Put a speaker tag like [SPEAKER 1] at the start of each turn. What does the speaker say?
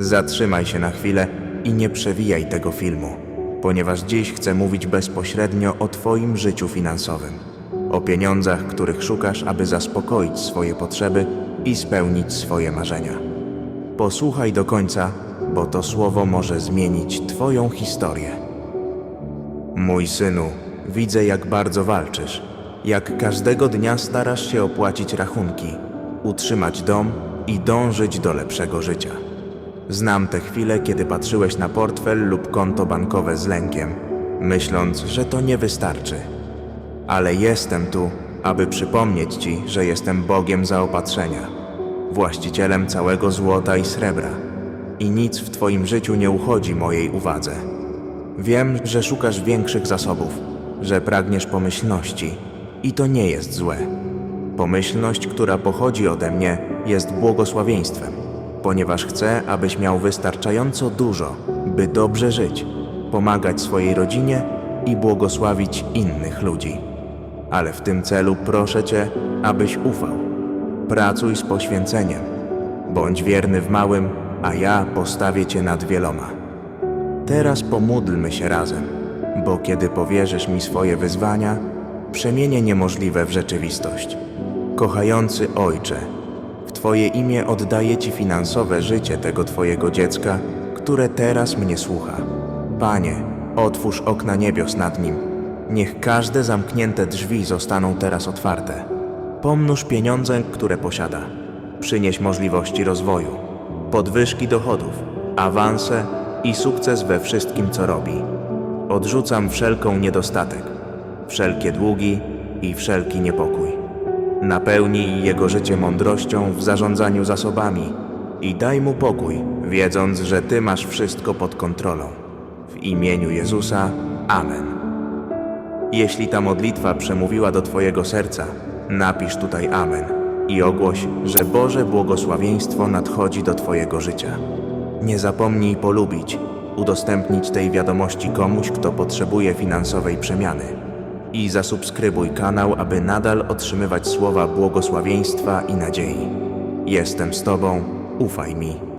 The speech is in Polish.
[SPEAKER 1] Zatrzymaj się na chwilę i nie przewijaj tego filmu, ponieważ dziś chcę mówić bezpośrednio o Twoim życiu finansowym, o pieniądzach, których szukasz, aby zaspokoić swoje potrzeby i spełnić swoje marzenia. Posłuchaj do końca, bo to słowo może zmienić Twoją historię. Mój synu, widzę jak bardzo walczysz, jak każdego dnia starasz się opłacić rachunki, utrzymać dom i dążyć do lepszego życia. Znam te chwile, kiedy patrzyłeś na portfel lub konto bankowe z lękiem, myśląc, że to nie wystarczy. Ale jestem tu, aby przypomnieć Ci, że jestem Bogiem zaopatrzenia, właścicielem całego złota i srebra i nic w Twoim życiu nie uchodzi mojej uwadze. Wiem, że szukasz większych zasobów, że pragniesz pomyślności i to nie jest złe. Pomyślność, która pochodzi ode mnie, jest błogosławieństwem, ponieważ chcę, abyś miał wystarczająco dużo, by dobrze żyć, pomagać swojej rodzinie i błogosławić innych ludzi. Ale w tym celu proszę Cię, abyś ufał. Pracuj z poświęceniem. Bądź wierny w małym, a ja postawię Cię nad wieloma. Teraz pomódlmy się razem, bo kiedy powierzysz mi swoje wyzwania, przemienię niemożliwe w rzeczywistość. Kochający Ojcze, Twoje imię oddaję Ci finansowe życie tego Twojego dziecka, które teraz mnie słucha. Panie, otwórz okna niebios nad nim. Niech każde zamknięte drzwi zostaną teraz otwarte. Pomnóż pieniądze, które posiada. Przynieś możliwości rozwoju, podwyżki dochodów, awanse i sukces we wszystkim, co robi. Odrzucam wszelką niedostatek, wszelkie długi i wszelki niepokój. Napełnij jego życie mądrością w zarządzaniu zasobami i daj mu pokój, wiedząc, że Ty masz wszystko pod kontrolą. W imieniu Jezusa. Amen. Jeśli ta modlitwa przemówiła do Twojego serca, napisz tutaj Amen i ogłoś, że Boże błogosławieństwo nadchodzi do Twojego życia. Nie zapomnij polubić, udostępnić tej wiadomości komuś, kto potrzebuje finansowej przemiany. I zasubskrybuj kanał, aby nadal otrzymywać słowa błogosławieństwa i nadziei. Jestem z Tobą, ufaj mi.